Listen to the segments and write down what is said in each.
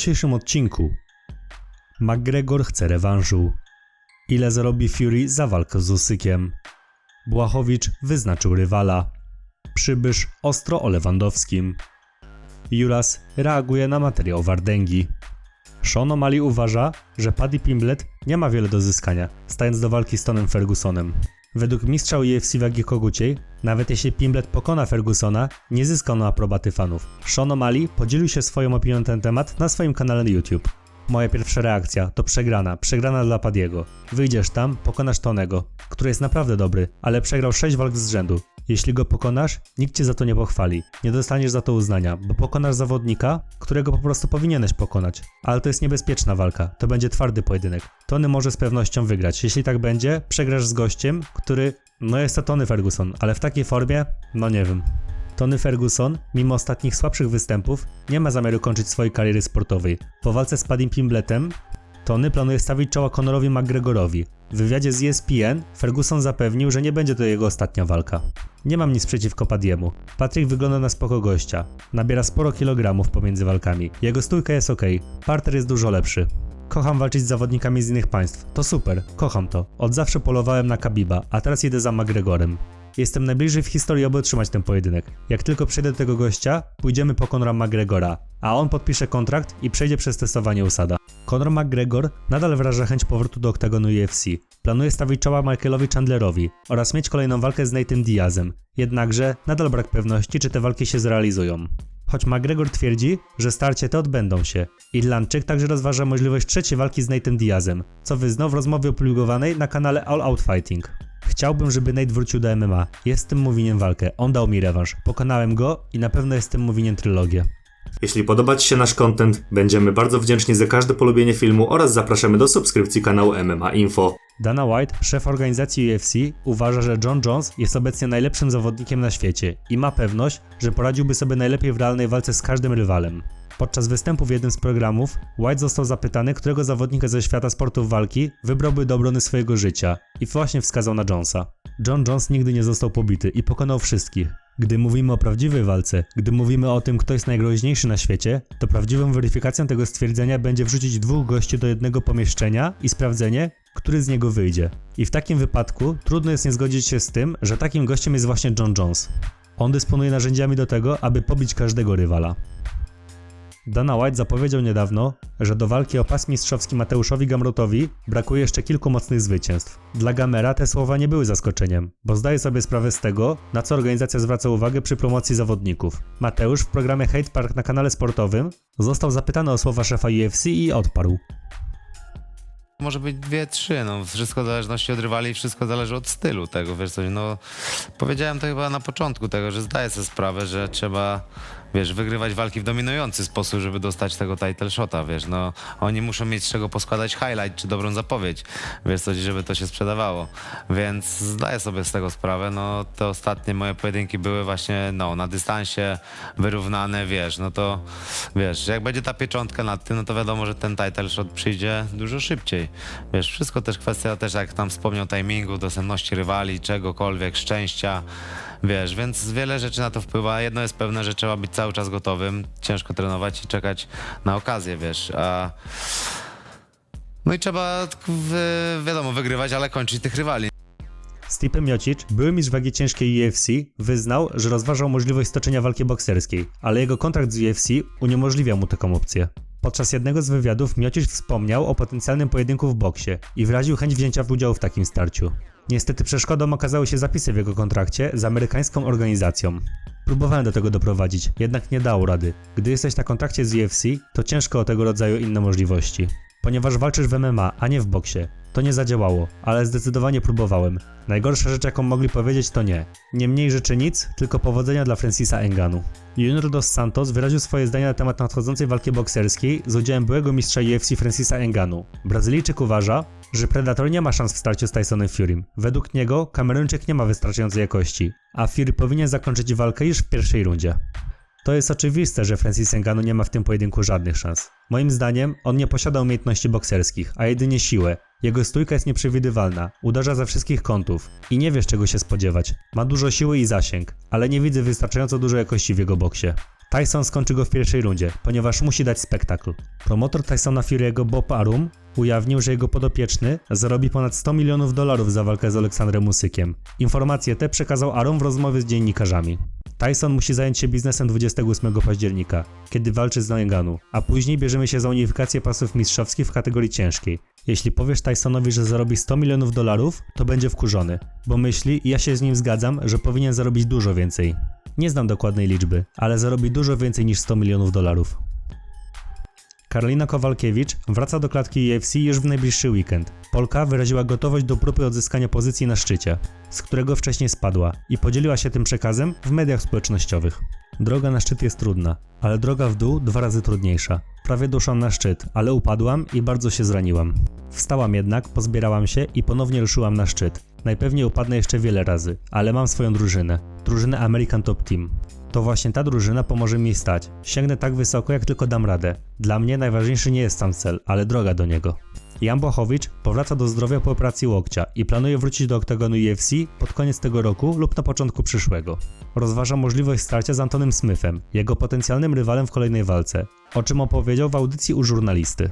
dzisiejszym odcinku McGregor chce rewanżu. Ile zarobi Fury za walkę z Usykiem? Błachowicz wyznaczył rywala. Przybysz ostro o Lewandowskim. Juras reaguje na materiał Wardęgi. Sean O'Malley uważa, że Paddy Pimblet nie ma wiele do zyskania, stając do walki z Tonem Fergusonem. Według mistrza UFC wagi koguciej, nawet jeśli Pimblet pokona Fergusona, nie zyska on aprobaty fanów. Sean O'Malley podzielił się swoją opinią na ten temat na swoim kanale na YouTube. Moja pierwsza reakcja to przegrana, przegrana dla Padiego. Wyjdziesz tam, pokonasz Tonego, który jest naprawdę dobry, ale przegrał 6 walk z rzędu. Jeśli go pokonasz, nikt cię za to nie pochwali. Nie dostaniesz za to uznania, bo pokonasz zawodnika, którego po prostu powinieneś pokonać. Ale to jest niebezpieczna walka, to będzie twardy pojedynek. Tony może z pewnością wygrać. Jeśli tak będzie, przegrasz z gościem, który, no jest to Tony Ferguson, ale w takiej formie, no nie wiem. Tony Ferguson, mimo ostatnich słabszych występów, nie ma zamiaru kończyć swojej kariery sportowej. Po walce z Padim Pimbletem, Tony planuje stawić czoła Conorowi McGregorowi. W wywiadzie z ESPN Ferguson zapewnił, że nie będzie to jego ostatnia walka. Nie mam nic przeciwko Padiemu. Patrick wygląda na spoko gościa. Nabiera sporo kilogramów pomiędzy walkami. Jego stójka jest ok, parter jest dużo lepszy. Kocham walczyć z zawodnikami z innych państw. To super, kocham to. Od zawsze polowałem na Kabiba, a teraz jedę za McGregorem. Jestem najbliżej w historii, aby otrzymać ten pojedynek. Jak tylko przejdę do tego gościa, pójdziemy po Conora McGregora, a on podpisze kontrakt i przejdzie przez testowanie usada. Conor McGregor nadal wyraża chęć powrotu do oktagonu UFC. Planuje stawić czoła Michaelowi Chandlerowi oraz mieć kolejną walkę z Nate'em Diazem. Jednakże nadal brak pewności, czy te walki się zrealizują. Choć McGregor twierdzi, że starcie te odbędą się. Irlandczyk także rozważa możliwość trzeciej walki z Nate'em Diazem, co wyznał w rozmowie opublikowanej na kanale All Out Fighting. Chciałbym, żeby Nate wrócił do MMA. Jestem mu winien walkę. On dał mi rewanż. Pokonałem go i na pewno jestem mu winien trylogię. Jeśli podoba Ci się nasz content, będziemy bardzo wdzięczni za każde polubienie filmu oraz zapraszamy do subskrypcji kanału MMA Info. Dana White, szef organizacji UFC, uważa, że John Jones jest obecnie najlepszym zawodnikiem na świecie i ma pewność, że poradziłby sobie najlepiej w realnej walce z każdym rywalem. Podczas występu w jednym z programów, White został zapytany, którego zawodnika ze świata sportów walki wybrałby do obrony swojego życia i właśnie wskazał na Jonesa. John Jones nigdy nie został pobity i pokonał wszystkich. Gdy mówimy o prawdziwej walce, gdy mówimy o tym, kto jest najgroźniejszy na świecie, to prawdziwą weryfikacją tego stwierdzenia będzie wrzucić dwóch gości do jednego pomieszczenia i sprawdzenie, który z niego wyjdzie. I w takim wypadku trudno jest nie zgodzić się z tym, że takim gościem jest właśnie John Jones. On dysponuje narzędziami do tego, aby pobić każdego rywala. Dana White zapowiedział niedawno, że do walki o pas mistrzowski Mateuszowi Gamrotowi brakuje jeszcze kilku mocnych zwycięstw. Dla Gamera te słowa nie były zaskoczeniem, bo zdaje sobie sprawę z tego, na co organizacja zwraca uwagę przy promocji zawodników. Mateusz w programie Hate Park na kanale sportowym został zapytany o słowa szefa UFC i odparł. Może być dwie, trzy, no wszystko w zależności od rywali, wszystko zależy od stylu tego, wiesz no powiedziałem to chyba na początku tego, że zdaję sobie sprawę, że trzeba, wiesz, wygrywać walki w dominujący sposób, żeby dostać tego title shota, wiesz, no oni muszą mieć z czego poskładać highlight czy dobrą zapowiedź, wiesz coś, żeby to się sprzedawało, więc zdaję sobie z tego sprawę, no te ostatnie moje pojedynki były właśnie, no na dystansie wyrównane, wiesz, no to, wiesz, jak będzie ta pieczątka nad tym, no to wiadomo, że ten title shot przyjdzie dużo szybciej. Wiesz, wszystko też kwestia też, jak tam wspomniał, timingu, dostępności rywali, czegokolwiek, szczęścia, wiesz, więc wiele rzeczy na to wpływa. Jedno jest pewne, że trzeba być cały czas gotowym, ciężko trenować i czekać na okazję, wiesz, a... No i trzeba, wi- wiadomo, wygrywać, ale kończyć tych rywali. Stipe Miocic, były mistrz wagi ciężkiej UFC, wyznał, że rozważał możliwość stoczenia walki bokserskiej, ale jego kontrakt z UFC uniemożliwia mu taką opcję. Podczas jednego z wywiadów Miocic wspomniał o potencjalnym pojedynku w boksie i wyraził chęć wzięcia udziału w takim starciu. Niestety przeszkodą okazały się zapisy w jego kontrakcie z amerykańską organizacją. Próbowałem do tego doprowadzić, jednak nie dało rady. Gdy jesteś na kontrakcie z UFC, to ciężko o tego rodzaju inne możliwości. Ponieważ walczysz w MMA, a nie w boksie. To nie zadziałało, ale zdecydowanie próbowałem. Najgorsza rzecz, jaką mogli powiedzieć, to nie. Nie mniej rzeczy nic, tylko powodzenia dla Francisa Enganu. Junior dos Santos wyraził swoje zdanie na temat nadchodzącej walki bokserskiej z udziałem byłego mistrza UFC Francisa Enganu. Brazylijczyk uważa, że Predator nie ma szans w starciu z Tysonem Furym. Według niego Kameruńczyk nie ma wystarczającej jakości, a Fury powinien zakończyć walkę już w pierwszej rundzie. To jest oczywiste, że Francis Ngannou nie ma w tym pojedynku żadnych szans. Moim zdaniem on nie posiada umiejętności bokserskich, a jedynie siłę. Jego stójka jest nieprzewidywalna, uderza ze wszystkich kątów i nie wiesz czego się spodziewać. Ma dużo siły i zasięg, ale nie widzę wystarczająco dużo jakości w jego boksie. Tyson skończy go w pierwszej rundzie, ponieważ musi dać spektakl. Promotor Tysona Fury'ego Bob Arum ujawnił, że jego podopieczny zarobi ponad 100 milionów dolarów za walkę z Aleksandrem Usykiem. Informacje te przekazał Arum w rozmowie z dziennikarzami. Tyson musi zająć się biznesem 28 października, kiedy walczy z Noenganu, a później bierzemy się za unifikację pasów mistrzowskich w kategorii ciężkiej. Jeśli powiesz Tysonowi, że zarobi 100 milionów dolarów, to będzie wkurzony, bo myśli, i ja się z nim zgadzam, że powinien zarobić dużo więcej. Nie znam dokładnej liczby, ale zarobi dużo więcej niż 100 milionów dolarów. Karolina Kowalkiewicz wraca do klatki UFC już w najbliższy weekend. Polka wyraziła gotowość do próby odzyskania pozycji na szczycie, z którego wcześniej spadła i podzieliła się tym przekazem w mediach społecznościowych. Droga na szczyt jest trudna, ale droga w dół dwa razy trudniejsza. Prawie doszłam na szczyt, ale upadłam i bardzo się zraniłam. Wstałam jednak, pozbierałam się i ponownie ruszyłam na szczyt. Najpewniej upadnę jeszcze wiele razy, ale mam swoją drużynę. Drużynę American Top Team. To właśnie ta drużyna pomoże mi stać. Sięgnę tak wysoko, jak tylko dam radę. Dla mnie najważniejszy nie jest sam cel, ale droga do niego. Jan Błachowicz powraca do zdrowia po operacji łokcia i planuje wrócić do oktagonu UFC pod koniec tego roku lub na początku przyszłego. Rozważa możliwość starcia z Antonym Smithem, jego potencjalnym rywalem w kolejnej walce, o czym opowiedział w audycji u żurnalisty.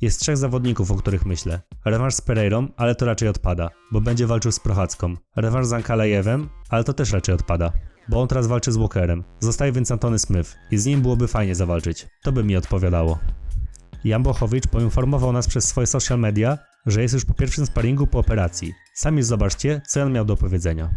Jest trzech zawodników, o których myślę. Rewanż z Pereirą, ale to raczej odpada, bo będzie walczył z Prochacką. Rewanż z Ankalejewem, ale to też raczej odpada, bo on teraz walczy z Walkerem. Zostaje więc Antony Smith i z nim byłoby fajnie zawalczyć. To by mi odpowiadało. Jan Bochowicz poinformował nas przez swoje social media, że jest już po pierwszym sparingu po operacji. Sami zobaczcie, co on miał do powiedzenia.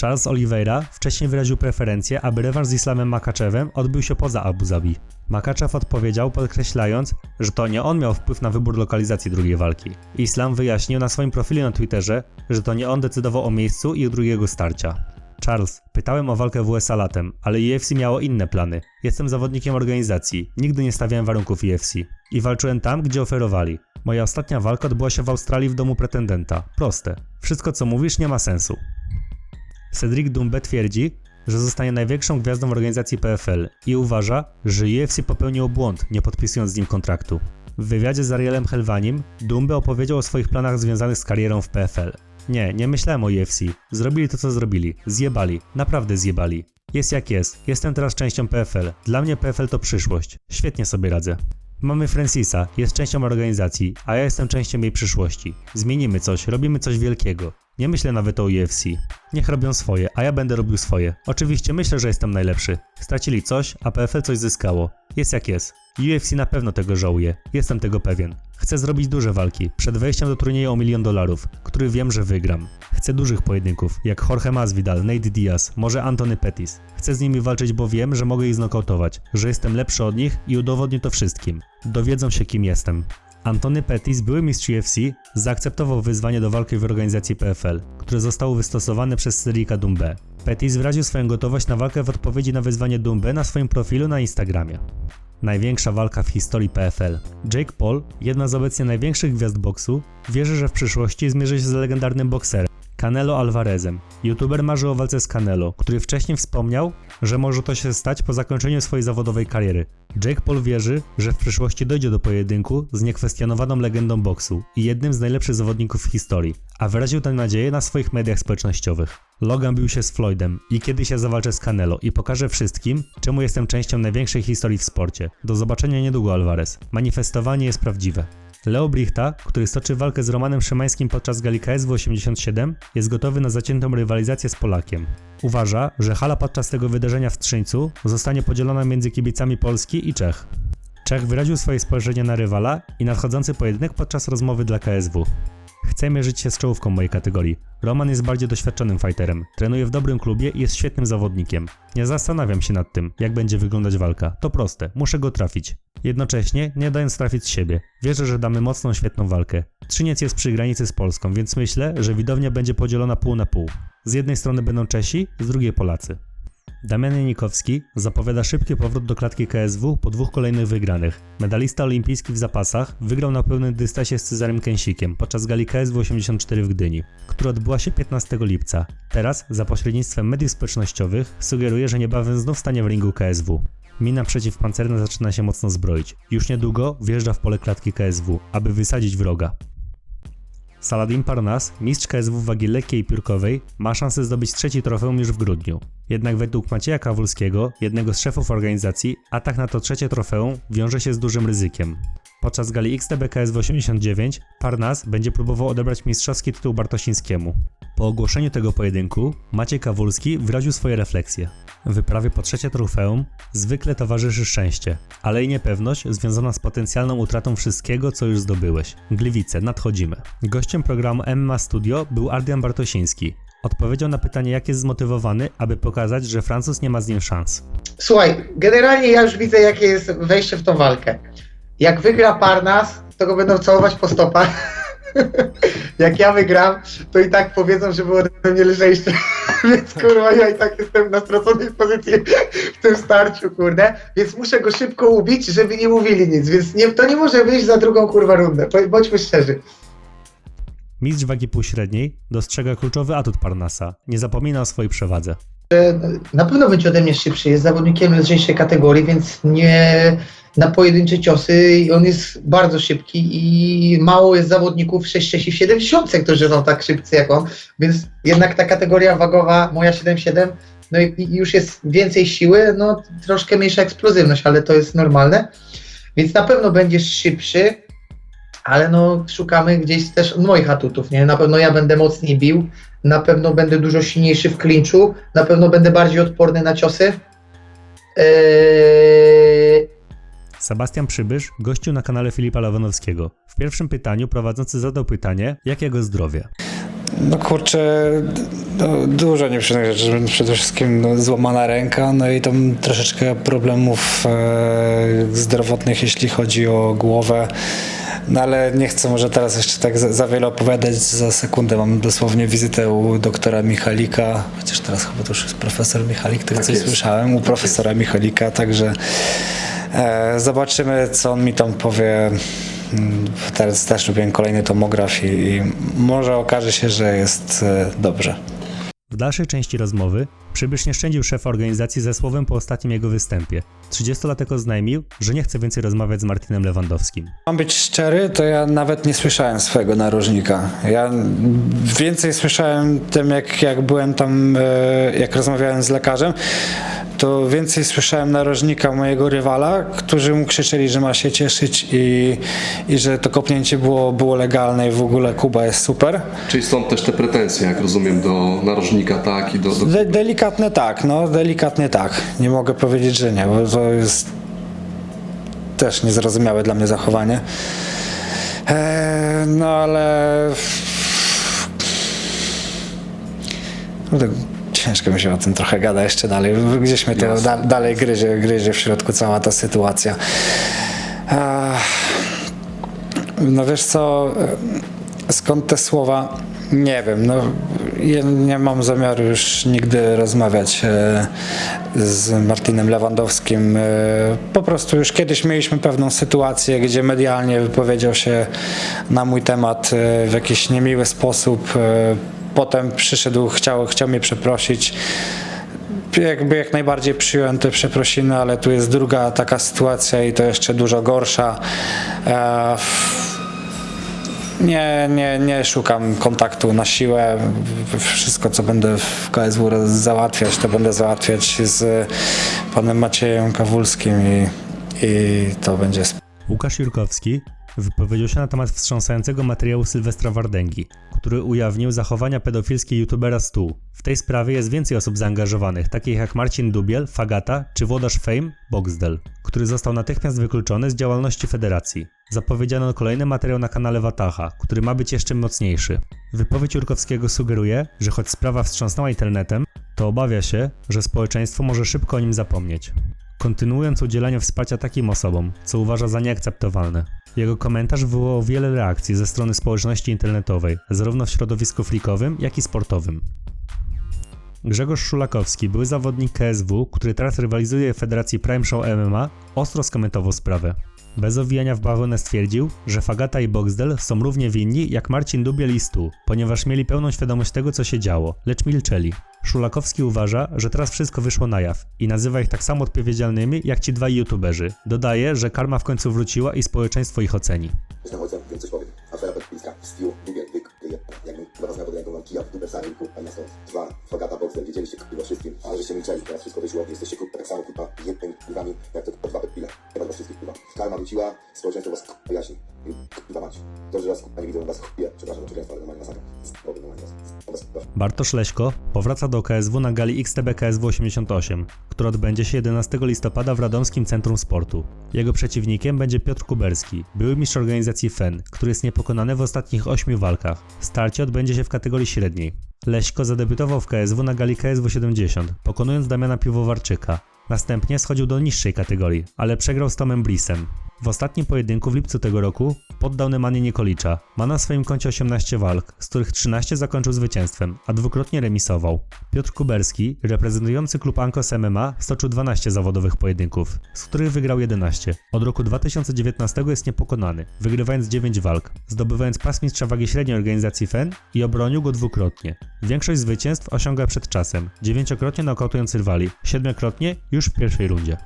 Charles Oliveira wcześniej wyraził preferencję, aby rewanż z Islamem Makaczewem odbył się poza Abu Zabi. Makaczew odpowiedział, podkreślając, że to nie on miał wpływ na wybór lokalizacji drugiej walki. Islam wyjaśnił na swoim profilu na Twitterze, że to nie on decydował o miejscu i drugiego starcia. Charles, pytałem o walkę w USA latem, ale UFC miało inne plany. Jestem zawodnikiem organizacji, nigdy nie stawiałem warunków UFC. I walczyłem tam, gdzie oferowali. Moja ostatnia walka odbyła się w Australii w domu pretendenta. Proste. Wszystko co mówisz nie ma sensu. Cedric Dumbe twierdzi, że zostanie największą gwiazdą w organizacji PFL i uważa, że UFC popełniło błąd, nie podpisując z nim kontraktu. W wywiadzie z Arielem Helwanim Dumbe opowiedział o swoich planach związanych z karierą w PFL. Nie, nie myślałem o UFC. Zrobili to, co zrobili. Zjebali. Naprawdę zjebali. Jest jak jest. Jestem teraz częścią PFL. Dla mnie PFL to przyszłość. Świetnie sobie radzę. Mamy Francisa, jest częścią organizacji, a ja jestem częścią jej przyszłości. Zmienimy coś, robimy coś wielkiego. Nie myślę nawet o UFC. Niech robią swoje, a ja będę robił swoje. Oczywiście myślę, że jestem najlepszy. Stracili coś, a PFL coś zyskało. Jest jak jest. UFC na pewno tego żałuje. Jestem tego pewien. Chcę zrobić duże walki, przed wejściem do turnieju o milion dolarów, który wiem, że wygram. Chcę dużych pojedynków, jak Jorge Masvidal, Nate Diaz, może Anthony Pettis. Chcę z nimi walczyć, bo wiem, że mogę ich znokautować, że jestem lepszy od nich i udowodnię to wszystkim. Dowiedzą się, kim jestem. Antony Pettis, były mistrz UFC, zaakceptował wyzwanie do walki w organizacji PFL, które zostało wystosowane przez Cedrica Dumbe. Pettis wyraził swoją gotowość na walkę w odpowiedzi na wyzwanie Dumbe na swoim profilu na Instagramie. Największa walka w historii PFL. Jake Paul, jedna z obecnie największych gwiazd boksu, wierzy, że w przyszłości zmierzy się z legendarnym bokserem Canelo Alvarezem. YouTuber marzy o walce z Canelo, który wcześniej wspomniał, że może to się stać po zakończeniu swojej zawodowej kariery. Jake Paul wierzy, że w przyszłości dojdzie do pojedynku z niekwestionowaną legendą boksu i jednym z najlepszych zawodników w historii, a wyraził tę nadzieję na swoich mediach społecznościowych. Logan bił się z Floydem i kiedyś ja zawalczę z Canelo i pokażę wszystkim, czemu jestem częścią największej historii w sporcie. Do zobaczenia niedługo Alvarez. Manifestowanie jest prawdziwe. Leo Brichta, który stoczy walkę z Romanem Szymańskim podczas gali KSW 87, jest gotowy na zaciętą rywalizację z Polakiem. Uważa, że hala podczas tego wydarzenia w Trzyńcu zostanie podzielona między kibicami Polski i Czech. Czech wyraził swoje spojrzenie na rywala i nadchodzący pojedynek podczas rozmowy dla KSW. Chcę mierzyć się z czołówką mojej kategorii. Roman jest bardziej doświadczonym fighterem, trenuje w dobrym klubie i jest świetnym zawodnikiem. Nie zastanawiam się nad tym, jak będzie wyglądać walka. To proste, muszę go trafić. Jednocześnie, nie dając trafić siebie, wierzę, że damy mocną, świetną walkę. Trzyniec jest przy granicy z Polską, więc myślę, że widownia będzie podzielona pół na pół. Z jednej strony będą Czesi, z drugiej Polacy. Damian Janikowski zapowiada szybki powrót do klatki KSW po dwóch kolejnych wygranych. Medalista olimpijski w zapasach wygrał na pełnym dystansie z Cezarem Kęsikiem podczas gali KSW 84 w Gdyni, która odbyła się 15 lipca. Teraz, za pośrednictwem mediów społecznościowych, sugeruje, że niebawem znów stanie w ringu KSW. Mina przeciwpancerna zaczyna się mocno zbroić. Już niedługo wjeżdża w pole klatki KSW, aby wysadzić wroga. Saladin Parnas, mistrz KSW wagi lekkiej i piórkowej, ma szansę zdobyć trzeci trofeum już w grudniu. Jednak według Macieja Kawulskiego, jednego z szefów organizacji, atak na to trzecie trofeum wiąże się z dużym ryzykiem. Podczas gali XTB KSW 89 Parnas będzie próbował odebrać mistrzowski tytuł Bartosińskiemu. Po ogłoszeniu tego pojedynku Maciej Kawulski wyraził swoje refleksje. Wyprawie po trzecie trofeum zwykle towarzyszy szczęście, ale i niepewność związana z potencjalną utratą wszystkiego, co już zdobyłeś. Gliwice, nadchodzimy. Gościem programu MMA Studio był Ardian Bartosiński. Odpowiedział na pytanie, jak jest zmotywowany, aby pokazać, że Francuz nie ma z nim szans. Słuchaj, generalnie ja już widzę, jakie jest wejście w tą walkę. Jak wygra Parnas, to go będą całować po stopach. Jak ja wygram, to i tak powiedzą, że było ode mnie lżejsze. Więc kurwa, ja i tak jestem na straconej pozycji w tym starciu, kurde. Więc muszę go szybko ubić, żeby nie mówili nic. Więc nie, to nie może wyjść za drugą kurwa rundę. Bądźmy szczerzy. Mistrz wagi półśredniej dostrzega kluczowy atut Parnasa. Nie zapomina o swojej przewadze. Na pewno będzie ode mnie szybszy, jest zawodnikiem lżejszej kategorii, więc nie na pojedyncze ciosy on jest bardzo szybki i mało jest zawodników 6-6 i 70, którzy są tak szybcy jak on, więc jednak ta kategoria wagowa moja 7-7, no i już jest więcej siły, no troszkę mniejsza eksplozywność, ale to jest normalne, więc na pewno będziesz szybszy, ale no szukamy gdzieś też moich atutów, nie? Na pewno ja będę mocniej bił, na pewno będę dużo silniejszy w klinczu, na pewno będę bardziej odporny na ciosy. Eee, Sebastian Przybysz gościł na kanale Filipa Lawanowskiego. W pierwszym pytaniu prowadzący zadał pytanie, jak jego zdrowie. No kurczę, no, dużo nieprzyjemnych rzeczy. Przede wszystkim no, złamana ręka, no i tam troszeczkę problemów e, zdrowotnych, jeśli chodzi o głowę. No ale nie chcę może teraz jeszcze tak za, za wiele opowiadać. Za sekundę mam dosłownie wizytę u doktora Michalika, chociaż teraz chyba to już jest profesor Michalik, tego coś słyszałem, u profesora Michalika, także e, zobaczymy, co on mi tam powie. Mm, Teraz też robiłem kolejny tomograf i, i może okaże się, że jest e, dobrze. W dalszej części rozmowy Przybysz nie szczędził szefa organizacji ze słowem po ostatnim jego występie. 30-latek oznajmił, że nie chce więcej rozmawiać z Martinem Lewandowskim. Mam być szczery, to ja nawet nie słyszałem swojego narożnika. Ja więcej słyszałem tym, jak, jak byłem tam, e, jak rozmawiałem z lekarzem, to więcej słyszałem narożnika mojego rywala, którzy mu krzyczeli, że ma się cieszyć i, i że to kopnięcie było, było legalne i w ogóle Kuba jest super. Czyli stąd też te pretensje, jak rozumiem, do narożnika, tak? I do, do... De, delikatnie tak, no delikatnie tak. Nie mogę powiedzieć, że nie, bo to jest też niezrozumiałe dla mnie zachowanie. Eee, no ale... No, tak ciężko mi się o tym trochę gada jeszcze dalej. Gdzieś mnie to da, dalej gryzie, gryzie w środku cała ta sytuacja. Eee, no wiesz co, e, skąd te słowa? Nie wiem, no ja nie mam zamiaru już nigdy rozmawiać e, z Martinem Lewandowskim. E, Po prostu już kiedyś mieliśmy pewną sytuację, gdzie medialnie wypowiedział się na mój temat e, w jakiś niemiły sposób. Potem przyszedł, chciał, chciał mnie przeprosić jakby jak najbardziej przyjąłem te przeprosiny, ale tu jest druga taka sytuacja i to jeszcze dużo gorsza. E, nie, nie, nie szukam kontaktu na siłę. Wszystko, co będę w KSW załatwiać, to będę załatwiać z panem Maciejem Kawulskim i, i to będzie Łukasz Jurkowski wypowiedział się na temat wstrząsającego materiału Sylwestra Wardęgi, który ujawnił zachowania pedofilskie youtubera Stu. W tej sprawie jest więcej osób zaangażowanych, takich jak Marcin Dubiel, Fagata czy włodarz Fame, Boxdel, który został natychmiast wykluczony z działalności federacji. Zapowiedziano kolejny materiał na kanale Wataha, który ma być jeszcze mocniejszy. Wypowiedź Jurkowskiego sugeruje, że choć sprawa wstrząsnęła internetem, to obawia się, że społeczeństwo może szybko o nim zapomnieć kontynuując udzielanie wsparcia takim osobom, co uważa za nieakceptowalne. Jego komentarz wywołał wiele reakcji ze strony społeczności internetowej, zarówno w środowisku flikowym, jak i sportowym. Grzegorz Szulakowski, były zawodnik KSW, który teraz rywalizuje w Federacji Prime Show MMA, ostro skomentował sprawę. Bez owijania w bawełnę stwierdził, że Fagata i Boxdel są równie winni jak Marcin Dubiel i Stu, ponieważ mieli pełną świadomość tego, co się działo, lecz milczeli. Szulakowski uważa, że teraz wszystko wyszło na jaw i nazywa ich tak samo odpowiedzialnymi jak ci dwaj youtuberzy. Dodaje, że karma w końcu wróciła i społeczeństwo ich oceni. Coś powiem. Dyk. miał pod ręką, mam kija w dupę sami, kurwa, miasto. Dwa, Fagata Boxer, wiedzieliście kurwa wszystkim, ale żeście milczeli, teraz wszystko wyszło, jesteście kurwa tak samo kurwa jednymi kurwami, jak te po dwa pile. Chyba was wszystkich kurwa. Karma wróciła, społeczeństwo was kurwa jaśni. Bartosz Leśko powraca do KSW na gali XTB KSW 88, która odbędzie się 11 listopada w Radomskim Centrum Sportu. Jego przeciwnikiem będzie Piotr Kuberski, były mistrz organizacji FEN, który jest niepokonany w ostatnich 8 walkach. Starcie odbędzie się w kategorii średniej. Leśko zadebiutował w KSW na gali KSW 70, pokonując Damiana Piwowarczyka. Następnie schodził do niższej kategorii, ale przegrał z Tomem Blisem. W ostatnim pojedynku w lipcu tego roku poddał Nemanie Nikolicza. Ma na swoim koncie 18 walk, z których 13 zakończył zwycięstwem, a dwukrotnie remisował. Piotr Kuberski, reprezentujący klub Ankos MMA, stoczył 12 zawodowych pojedynków, z których wygrał 11. Od roku 2019 jest niepokonany, wygrywając 9 walk, zdobywając pas mistrza wagi średniej organizacji FEN i obronił go dwukrotnie. Większość zwycięstw osiąga przed czasem, dziewięciokrotnie nokautując rywali, siedmiokrotnie już w pierwszej rundzie.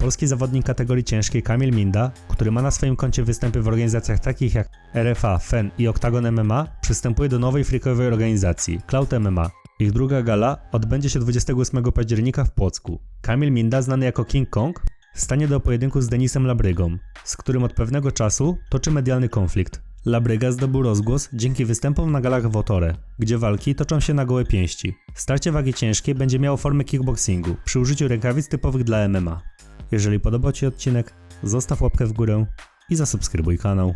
Polski zawodnik kategorii ciężkiej Kamil Minda, który ma na swoim koncie występy w organizacjach takich jak RFA, FEN i Octagon MMA, przystępuje do nowej freakowej organizacji Cloud MMA. Ich druga gala odbędzie się 28 października w Płocku. Kamil Minda, znany jako King Kong, stanie do pojedynku z Denisem Labrygą, z którym od pewnego czasu toczy medialny konflikt. Labryga zdobył rozgłos dzięki występom na galach w Otore, gdzie walki toczą się na gołe pięści. Starcie wagi ciężkiej będzie miało formę kickboxingu przy użyciu rękawic typowych dla MMA. Jeżeli podobał Ci odcinek, zostaw łapkę w górę i zasubskrybuj kanał.